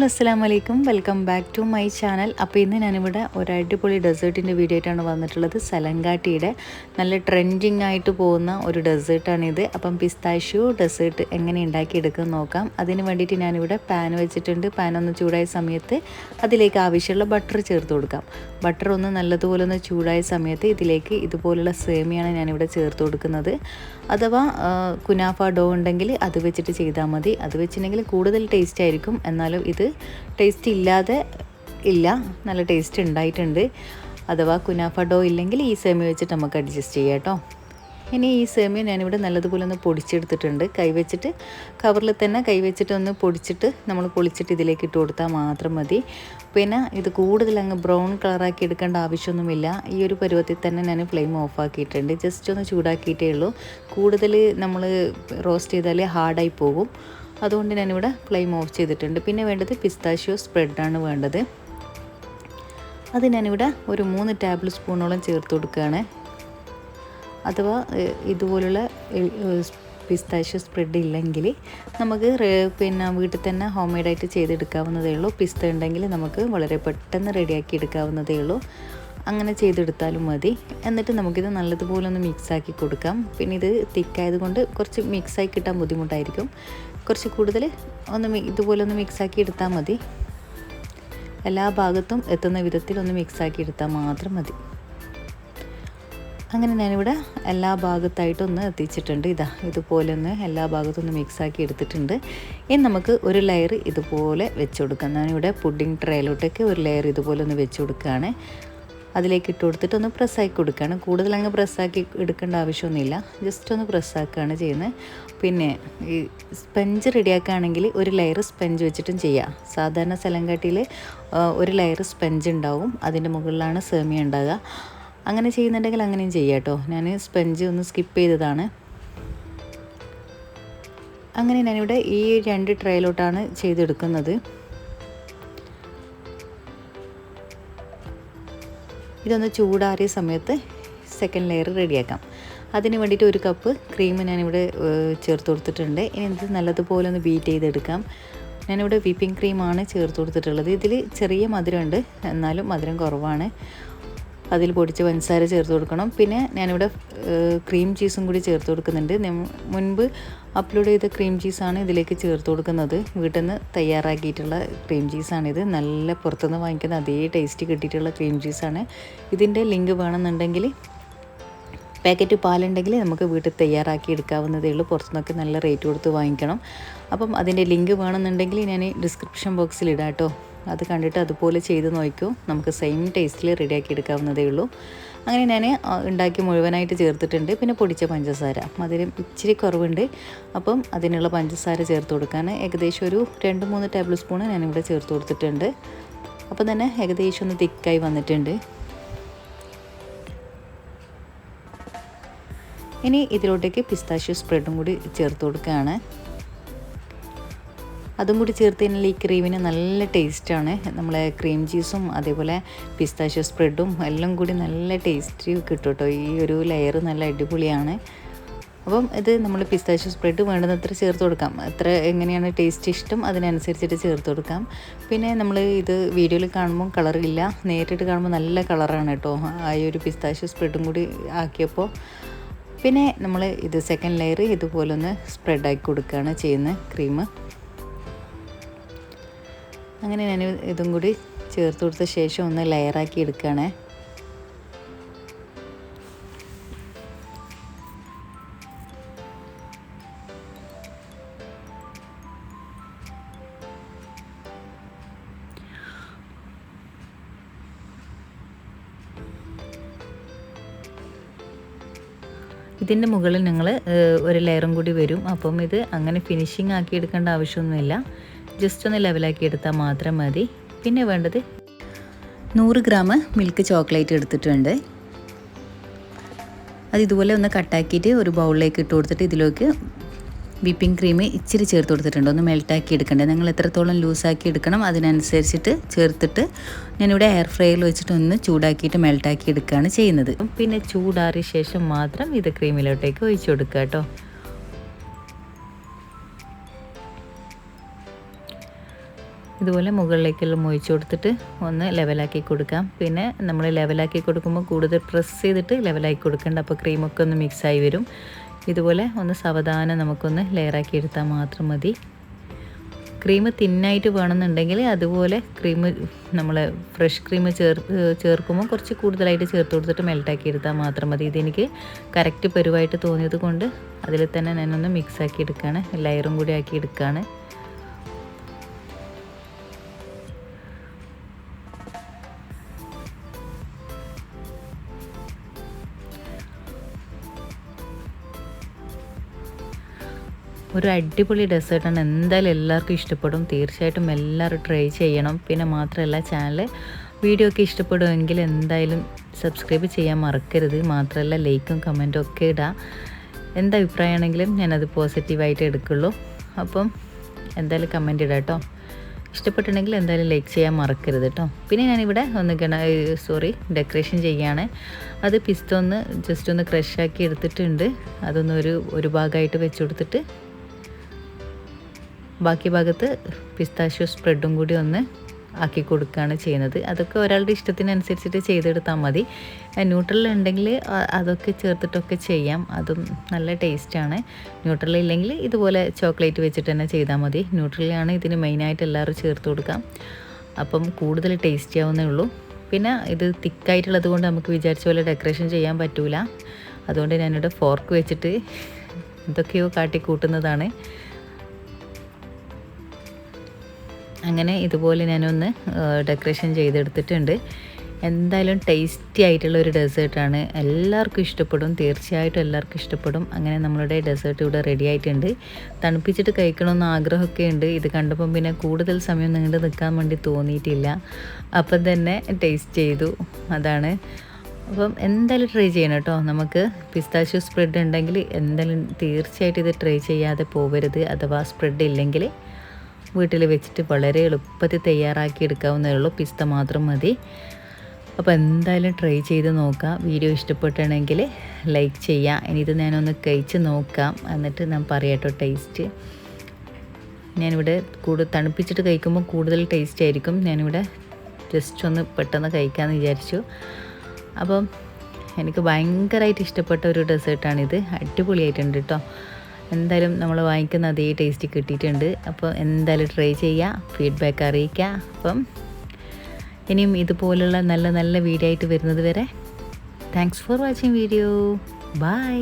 Hello അസ്സാം വലൈക്കും welcome back to my channel. അപ്പോൾ ഇന്ന് ഞാനിവിടെ ഒരു അടിപൊളി ഡെസേർട്ടിന്റെ വീഡിയോ ആയിട്ടാണ് വന്നിട്ടുള്ളത്. സലങ്കാട്ടിയുടെ നല്ല ട്രെൻഡിങ് ആയിട്ട് പോകുന്ന ഒരു ഡെസേർട്ടാണിത് അപ്പം പിസ്താഷ്യൂ ഡെസേർട്ട് എങ്ങനെ ഉണ്ടാക്കിയെടുക്കാൻ നോക്കാം. അതിന് വേണ്ടിയിട്ട് ഞാനിവിടെ പാൻ വെച്ചിട്ടുണ്ട്. പാൻ ഒന്ന് ചൂടായ സമയത്ത് അതിലേക്ക് ആവശ്യമുള്ള ബട്ടർ ചേർത്ത് കൊടുക്കാം. ബട്ടർ ഒന്ന് നല്ലതുപോലെ ഒന്ന് ചൂടായ സമയത്ത് ഇതിലേക്ക് ഇതുപോലുള്ള സേമിയാണ് ഞാനിവിടെ ചേർത്ത് കൊടുക്കുന്നത്. അഥവാ കുനാഫ ഡോ ഉണ്ടെങ്കിൽ അത് വെച്ചിട്ട് ചെയ്താൽ മതി. അത് വെച്ചിട്ടുണ്ടെങ്കിൽ കൂടുതൽ ടേസ്റ്റ് ആയിരിക്കും. എന്നാലും ഇത് ടേസ്റ്റ് ഇല്ലാതെ ഇല്ല. നല്ല ടേസ്റ്റ് ഉണ്ടായിട്ടുണ്ട് അഥവാ കുനാഫ ഡോ ഇല്ലെങ്കിൽ ഈ സേമിയ വെച്ചിട്ട് നമുക്ക് അഡ്ജസ്റ്റ് ചെയ്യാം കേട്ടോ. ഇനി ഈ സേമിയ ഞാനിവിടെ നല്ലതുപോലെ ഒന്ന് പൊടിച്ചെടുത്തിട്ടുണ്ട്. കൈവച്ചിട്ട് കവറിൽ തന്നെ കൈവച്ചിട്ട് ഒന്ന് പൊടിച്ചിട്ട് നമ്മൾ പൊളിച്ചിട്ട് ഇതിലേക്ക് ഇട്ട് കൊടുത്താൽ മാത്രം മതി. പിന്നെ ഇത് കൂടുതൽ അങ്ങ് ബ്രൗൺ കളറാക്കി എടുക്കേണ്ട ആവശ്യമൊന്നുമില്ല. ഈ ഒരു പരുവത്തിൽ തന്നെ ഞാൻ ഫ്ലെയിം ഓഫ് ആക്കിയിട്ടുണ്ട്. ജസ്റ്റ് ഒന്ന് ചൂടാക്കിയിട്ടേ ഉള്ളൂ. കൂടുതൽ നമ്മൾ റോസ്റ്റ് ചെയ്താൽ ഹാർഡായി പോകും. അതുകൊണ്ട് ഞാനിവിടെ ഫ്ലെയിം ഓഫ് ചെയ്തിട്ടുണ്ട്. പിന്നെ വേണ്ടത് പിസ്താഷ്യോ സ്പ്രെഡാണ് വേണ്ടത്. അത് ഞാനിവിടെ ഒരു മൂന്ന് ടേബിൾ സ്പൂണോളം ചേർത്ത് കൊടുക്കുകയാണ്. അഥവാ ഇതുപോലുള്ള പിസ്താഷ്യോ സ്പ്രെഡ് ഇല്ലെങ്കിൽ നമുക്ക് പിന്നെ വീട്ടിൽ തന്നെ ഹോം മെയ്ഡായിട്ട് ചെയ്തെടുക്കാവുന്നതേ ഉള്ളൂ. പിസ്ത ഉണ്ടെങ്കിൽ നമുക്ക് വളരെ പെട്ടെന്ന് റെഡിയാക്കി എടുക്കാവുന്നതേ ഉള്ളൂ. അങ്ങനെ ചെയ്തെടുത്താലും മതി. എന്നിട്ട് നമുക്കിത് നല്ലതുപോലെ ഒന്ന് മിക്സാക്കി കൊടുക്കാം. പിന്നെ ഇത് തിക്കായത് കൊണ്ട് കുറച്ച് മിക്സായി കിട്ടാൻ ബുദ്ധിമുട്ടായിരിക്കും. കുറച്ച് കൂടുതൽ ഒന്ന് ഇതുപോലെ ഒന്ന് മിക്സാക്കി എടുത്താൽ മതി. എല്ലാ ഭാഗത്തും എത്തുന്ന വിധത്തിൽ ഒന്ന് മിക്സാക്കി എടുത്താൽ മാത്രം മതി. അങ്ങനെ ഞാനിവിടെ എല്ലാ ഭാഗത്തായിട്ടൊന്ന് എത്തിച്ചിട്ടുണ്ട്. ഇതാ ഇതുപോലെ ഒന്ന് എല്ലാ ഭാഗത്തും ഒന്ന് മിക്സാക്കി എടുത്തിട്ടുണ്ട്. ഇനി നമുക്ക് ഒരു ലെയർ ഇതുപോലെ വെച്ച് കൊടുക്കാം. ഞാനിവിടെ പുഡിംഗ് ട്രേയിലോട്ടേക്ക് ഒരു ലെയർ ഇതുപോലെ ഒന്ന് വെച്ച് കൊടുക്കുകയാണ്. അതിലേക്ക് ഇട്ട് കൊടുത്തിട്ട് ഒന്ന് പ്രസ്സാക്കി കൊടുക്കുകയാണ്. കൂടുതൽ അങ്ങ് പ്രസ്സാക്കി എടുക്കേണ്ട ആവശ്യമൊന്നുമില്ല. ജസ്റ്റ് ഒന്ന് പ്രസ്സാക്കുകയാണ് ചെയ്യുന്നത്. പിന്നെ ഈ സ്പഞ്ച് റെഡിയാക്കുകയാണെങ്കിൽ ഒരു ലെയർ സ്പഞ്ച് വെച്ചിട്ടും ചെയ്യാം. സാധാരണ സ്ഥലങ്കാട്ടിയിൽ ഒരു ലെയർ സ്പഞ്ച് ഉണ്ടാവും. അതിന്റെ മുകളിലാണ് സേമിയ ഉണ്ടാകുക അങ്ങനെ ചെയ്യുന്നുണ്ടെങ്കിൽ അങ്ങനെയും ചെയ്യാം കേട്ടോ. ഞാൻ സ്പഞ്ച് ഒന്ന് സ്കിപ്പ് ചെയ്തതാണ്. അങ്ങനെ ഞാനിവിടെ ഈ രണ്ട് ട്രയലോട്ടാണ് ചെയ്തെടുക്കുന്നത്. ഇതൊന്ന് ചൂടാറിയ സമയത്ത് സെക്കൻഡ് ലെയർ റെഡിയാക്കാം. അതിന് വേണ്ടിയിട്ട് ഒരു കപ്പ് ക്രീം ഞാനിവിടെ ചേർത്ത് കൊടുത്തിട്ടുണ്ട്. ഇനി ഇത് നല്ലതുപോലെ ഒന്ന് ബീറ്റ് ചെയ്തെടുക്കാം. ഞാനിവിടെ വിപ്പിംഗ് ക്രീമാണ് ചേർത്ത് കൊടുത്തിട്ടുള്ളത്. ഇതിൽ ചെറിയ മധുരമുണ്ട്. എന്നാലും മധുരം കുറവാണ്. അതിൽ പൊടിച്ച് പഞ്ചസാര ചേർത്ത് കൊടുക്കണം. പിന്നെ ഞാനിവിടെ ക്രീം ചീസും കൂടി ചേർത്ത് കൊടുക്കുന്നുണ്ട്. മുൻപ് അപ്ലോഡ് ചെയ്ത ക്രീം ചീസാണ് ഇതിലേക്ക് ചേർത്ത് കൊടുക്കുന്നത്. വീട്ടിൽ നിന്ന് തയ്യാറാക്കിയിട്ടുള്ള ക്രീം ചീസാണിത് നല്ല പുറത്തുനിന്ന് വാങ്ങിക്കുന്ന അതേ ടേസ്റ്റ് കിട്ടിയിട്ടുള്ള ക്രീം ചീസാണ് ഇതിന്റെ ലിങ്ക് വേണമെന്നുണ്ടെങ്കിൽ പാക്കറ്റ് പാലുണ്ടെങ്കിൽ നമുക്ക് വീട്ടിൽ തയ്യാറാക്കി എടുക്കാവുന്നതേ ഉള്ളൂ. പുറത്തുനിന്നൊക്കെ നല്ല റേറ്റ് കൊടുത്ത് വാങ്ങിക്കണം. അപ്പം അതിന്റെ ലിങ്ക് വേണമെന്നുണ്ടെങ്കിൽ ഞാൻ ഡിസ്ക്രിപ്ഷൻ ബോക്സിൽ ഇടാം കേട്ടോ. അത് കണ്ടിട്ട് അതുപോലെ ചെയ്ത് നോക്കൂ. നമുക്ക് സെയിം ടേസ്റ്റിൽ റെഡിയാക്കി എടുക്കാവുന്നതേ ഉള്ളൂ. അങ്ങനെ ഞാൻ ഉണ്ടാക്കി മുഴുവനായിട്ട് ചേർത്തിട്ടുണ്ട്. പിന്നെ പൊടിച്ച പഞ്ചസാര. മധുരം ഇച്ചിരി കുറവുണ്ട്. അപ്പം അതിനുള്ള പഞ്ചസാര ചേർത്ത് കൊടുക്കാൻ ഏകദേശം ഒരു രണ്ട് മൂന്ന് ടേബിൾ സ്പൂൺ ഞാനിവിടെ ചേർത്ത് കൊടുത്തിട്ടുണ്ട്. അപ്പം തന്നെ ഏകദേശം ഒന്ന് തിക്കായി വന്നിട്ടുണ്ട്. ഇനി ഇതിലോട്ടേക്ക് പിസ്താഷ്യോ സ്പ്രെഡും കൂടി ചേർത്ത് കൊടുക്കുകയാണ്. അതും കൂടി ചേർത്ത് കഴിഞ്ഞാൽ ഈ ക്രീമിന് നല്ല ടേസ്റ്റാണ് നമ്മൾ ക്രീം ചീസും അതേപോലെ പിസ്താഷ്യോ സ്പ്രെഡും എല്ലാം കൂടി നല്ല ടേസ്റ്റ് കിട്ടും കേട്ടോ ഈ ഒരു ലെയർ നല്ല അടിപൊളിയാണ്. അപ്പം ഇത് നമ്മൾ പിസ്താഷ്യോ സ്പ്രെഡ് വേണ്ടുന്നത്ര ചേർത്ത് കൊടുക്കാം. എത്ര എങ്ങനെയാണ് ടേസ്റ്റ് ഇഷ്ടം അതിനനുസരിച്ചിട്ട് ചേർത്ത് കൊടുക്കാം. പിന്നെ നമ്മൾ ഇത് വീഡിയോയിൽ കാണുമ്പോൾ കളറില്ല നേരിട്ട് കാണുമ്പോൾ നല്ല കളറാണ് കേട്ടോ. ആ ഒരു പിസ്താഷ്യോ സ്പ്രെഡും കൂടി ആക്കിയപ്പോൾ പിന്നെ നമ്മൾ ഇത് സെക്കൻഡ് ലെയർ ഇതുപോലെ ഒന്ന് സ്പ്രെഡാക്കി കൊടുക്കുകയാണ് ചെയ്യുന്നത് ക്രീം അങ്ങനെ ഞാൻ ഇതും കൂടി ചേർത്ത് കൊടുത്ത ശേഷം ഒന്ന് ലെയറാക്കി എടുക്കുകയാണേ. ഇതിന്റെ മുകളിൽ നിങ്ങൾ ഒരു ലെയറും കൂടി വരും. അപ്പം ഇത് അങ്ങനെ ഫിനിഷിംഗ് ആക്കി എടുക്കേണ്ട ആവശ്യമൊന്നുമില്ല. ജസ്റ്റ് ഒന്ന് ലെവലാക്കി എടുത്താൽ മാത്രം മതി. പിന്നെ വേണ്ടത് നൂറ് ഗ്രാം മിൽക്ക് ചോക്ലേറ്റ് എടുത്തിട്ടുണ്ട്. അത് ഇതുപോലെ ഒന്ന് കട്ടാക്കിയിട്ട് ഒരു ബൗളിലേക്ക് ഇട്ട് കൊടുത്തിട്ട് ഇതിലേക്ക് വിപ്പിംഗ് ക്രീം ഇച്ചിരി ചേർത്ത് കൊടുത്തിട്ടുണ്ട്. ഒന്ന് മെൽട്ടാക്കി എടുക്കണ്ടേ? നിങ്ങൾ എത്രത്തോളം ലൂസാക്കി എടുക്കണം അതിനനുസരിച്ചിട്ട് ചേർത്തിട്ട് ഞാനിവിടെ എയർ ഫ്രൈയിൽ വെച്ചിട്ട് ഒന്ന് ചൂടാക്കിയിട്ട് മെൽട്ടാക്കി എടുക്കുകയാണ് ചെയ്യുന്നത്. പിന്നെ ചൂടാറിയ ശേഷം മാത്രം ഇത് ക്രീമിലോട്ടേക്ക് ഒഴിച്ചു കൊടുക്കുക കേട്ടോ. ഇതുപോലെ മുകളിലേക്കെല്ലാം ഒഴിച്ച് കൊടുത്തിട്ട് ഒന്ന് ലെവലാക്കി കൊടുക്കാം. പിന്നെ നമ്മൾ ലെവലാക്കി കൊടുക്കുമ്പോൾ കൂടുതൽ പ്രസ് ചെയ്തിട്ട് ലെവലാക്കി കൊടുക്കേണ്ട. അപ്പോൾ ക്രീമൊക്കെ ഒന്ന് മിക്സായി വരും. ഇതുപോലെ ഒന്ന് സാവധാനം നമുക്കൊന്ന് ലെയറാക്കി എടുത്താൽ മാത്രം മതി. ക്രീം തിന്നായിട്ട് വേണമെന്നുണ്ടെങ്കിൽ അതുപോലെ ക്രീം നമ്മൾ ഫ്രഷ് ക്രീം ചേർ ചേർക്കുമ്പോൾ കുറച്ച് കൂടുതലായിട്ട് ചേർത്ത് കൊടുത്തിട്ട് മെൽട്ടാക്കി എടുത്താൽ മാത്രം മതി. ഇതെനിക്ക് കറക്റ്റ് പരുവായിട്ട് തോന്നിയത് കൊണ്ട് അതിൽ തന്നെ ഞാനൊന്ന് മിക്സ് ആക്കി എടുക്കുകയാണ് ലെയറും കൂടി ആക്കി എടുക്കുകയാണ് ഒരു അടിപൊളി ഡെസേർട്ടാണ് എന്തായാലും എല്ലാവർക്കും ഇഷ്ടപ്പെടും. തീർച്ചയായിട്ടും എല്ലാവരും ട്രൈ ചെയ്യണം. പിന്നെ മാത്രമല്ല ചാനൽ വീഡിയോ ഒക്കെ ഇഷ്ടപ്പെടുമെങ്കിൽ എന്തായാലും സബ്സ്ക്രൈബ് ചെയ്യാൻ മറക്കരുത്. മാത്രമല്ല ലൈക്കും കമന്റും ഒക്കെ ഇടാം. എന്ത് അഭിപ്രായമാണെങ്കിലും ഞാനത് പോസിറ്റീവായിട്ട് എടുക്കുള്ളൂ. അപ്പം എന്തായാലും കമന്റ് ഇടാം കേട്ടോ ഇഷ്ടപ്പെട്ടിട്ടുണ്ടെങ്കിൽ എന്തായാലും ലൈക്ക് ചെയ്യാൻ മറക്കരുത് കേട്ടോ പിന്നെ ഞാനിവിടെ ഒന്ന് ഗണ സോറി ഡെക്കറേഷൻ ചെയ്യുകയാണ് അത് പിസ്ത ഒന്ന് ജസ്റ്റ് ഒന്ന് ക്രഷാക്കി എടുത്തിട്ടുണ്ട്. അതൊന്ന് ഒരു ഒരു ഭാഗമായിട്ട് വെച്ച് കൊടുത്തിട്ട് ബാക്കി ഭാഗത്ത് പിസ്താഷ്യോ സ്പ്രെഡും കൂടി ഒന്ന് ആക്കി കൊടുക്കുകയാണ് ചെയ്യുന്നത്. അതൊക്കെ ഒരാളുടെ ഇഷ്ടത്തിനനുസരിച്ചിട്ട് ചെയ്തെടുത്താൽ മതി. ന്യൂട്രൽ ഉണ്ടെങ്കിൽ അതൊക്കെ ചേർത്തിട്ടൊക്കെ ചെയ്യാം. അതും നല്ല ടേസ്റ്റാണ് ന്യൂട്രൽ ഇല്ലെങ്കിൽ ഇതുപോലെ ചോക്ലേറ്റ് വെച്ചിട്ട് തന്നെ ചെയ്താൽ മതി. ന്യൂട്രലാണ് ഇതിന് മെയിനായിട്ട് എല്ലാവരും ചേർത്ത് കൊടുക്കാം അപ്പം കൂടുതൽ ടേസ്റ്റി ആവുന്നേ ഉള്ളൂ. പിന്നെ ഇത് തിക്കായിട്ടുള്ളത് കൊണ്ട് നമുക്ക് വിചാരിച്ച പോലെ ഡെക്കറേഷൻ ചെയ്യാൻ പറ്റൂല. അതുകൊണ്ട് ഞാനിവിടെ ഫോർക്ക് വെച്ചിട്ട് എന്തൊക്കെയോ കാട്ടി കൂട്ടുന്നതാണ് അങ്ങനെ ഇതുപോലെ ഞാനൊന്ന് ഡെക്കറേഷൻ ചെയ്തെടുത്തിട്ടുണ്ട്. എന്തായാലും ടേസ്റ്റി ആയിട്ടുള്ള ഒരു ഡെസേർട്ടാണ് എല്ലാവർക്കും ഇഷ്ടപ്പെടും. തീർച്ചയായിട്ടും എല്ലാവർക്കും ഇഷ്ടപ്പെടും. അങ്ങനെ നമ്മളുടെ ഡെസേർട്ട് ഇവിടെ റെഡി ആയിട്ടുണ്ട്. തണുപ്പിച്ചിട്ട് കഴിക്കണമെന്ന് ആഗ്രഹമൊക്കെ ഉണ്ട്. ഇത് കണ്ടപ്പം പിന്നെ കൂടുതൽ സമയം നീണ്ടു നിൽക്കാൻ വേണ്ടി തോന്നിയിട്ടില്ല. അപ്പം തന്നെ ടേസ്റ്റ് ചെയ്തു. അതാണ്. അപ്പം എന്തായാലും ട്രൈ ചെയ്യണം കേട്ടോ. നമുക്ക് പിസ്താഷ്യൂ സ്പ്രെഡ് ഉണ്ടെങ്കിൽ എന്തായാലും തീർച്ചയായിട്ടും ഇത് ട്രൈ ചെയ്യാതെ പോകരുത് അഥവാ സ്പ്രെഡ് ഇല്ലെങ്കിൽ വീട്ടിൽ വെച്ചിട്ട് വളരെ എളുപ്പത്തിൽ തയ്യാറാക്കി എടുക്കാവുന്നതേ ഉള്ളൂ. പിസ്ത മാത്രം മതി. അപ്പോൾ എന്തായാലും ട്രൈ ചെയ്ത് നോക്കാം. വീഡിയോ ഇഷ്ടപ്പെട്ടാണെങ്കിൽ ലൈക്ക് ചെയ്യാം. ഇനി ഇത് ഞാനൊന്ന് കഴിച്ച് നോക്കാം. എന്നിട്ട് ഞാൻ പറയാട്ടോ ടേസ്റ്റ്. ഞാനിവിടെ കൂടുതൽ തണുപ്പിച്ചിട്ട് കഴിക്കുമ്പോൾ കൂടുതൽ ടേസ്റ്റ് ആയിരിക്കും. ഞാനിവിടെ ജസ്റ്റ് ഒന്ന് പെട്ടെന്ന് കഴിക്കാമെന്ന് വിചാരിച്ചു. അപ്പം എനിക്ക് ഭയങ്കരമായിട്ട് ഇഷ്ടപ്പെട്ട ഒരു ഡെസേർട്ടാണിത്. അടിപൊളിയായിട്ടുണ്ട് കേട്ടോ. എന്തായാലും നമ്മൾ വാങ്ങിക്കുന്ന അതേ ടേസ്റ്റ് കിട്ടിയിട്ടുണ്ട്. അപ്പോൾ എന്തായാലും ട്രൈ ചെയ്യുക ഫീഡ്ബാക്ക് അറിയിക്കുക അപ്പം ഇനിയും ഇതുപോലുള്ള നല്ല നല്ല വീഡിയോ ആയിട്ട് വരുന്നത് വരെ. Thanks for watching video bye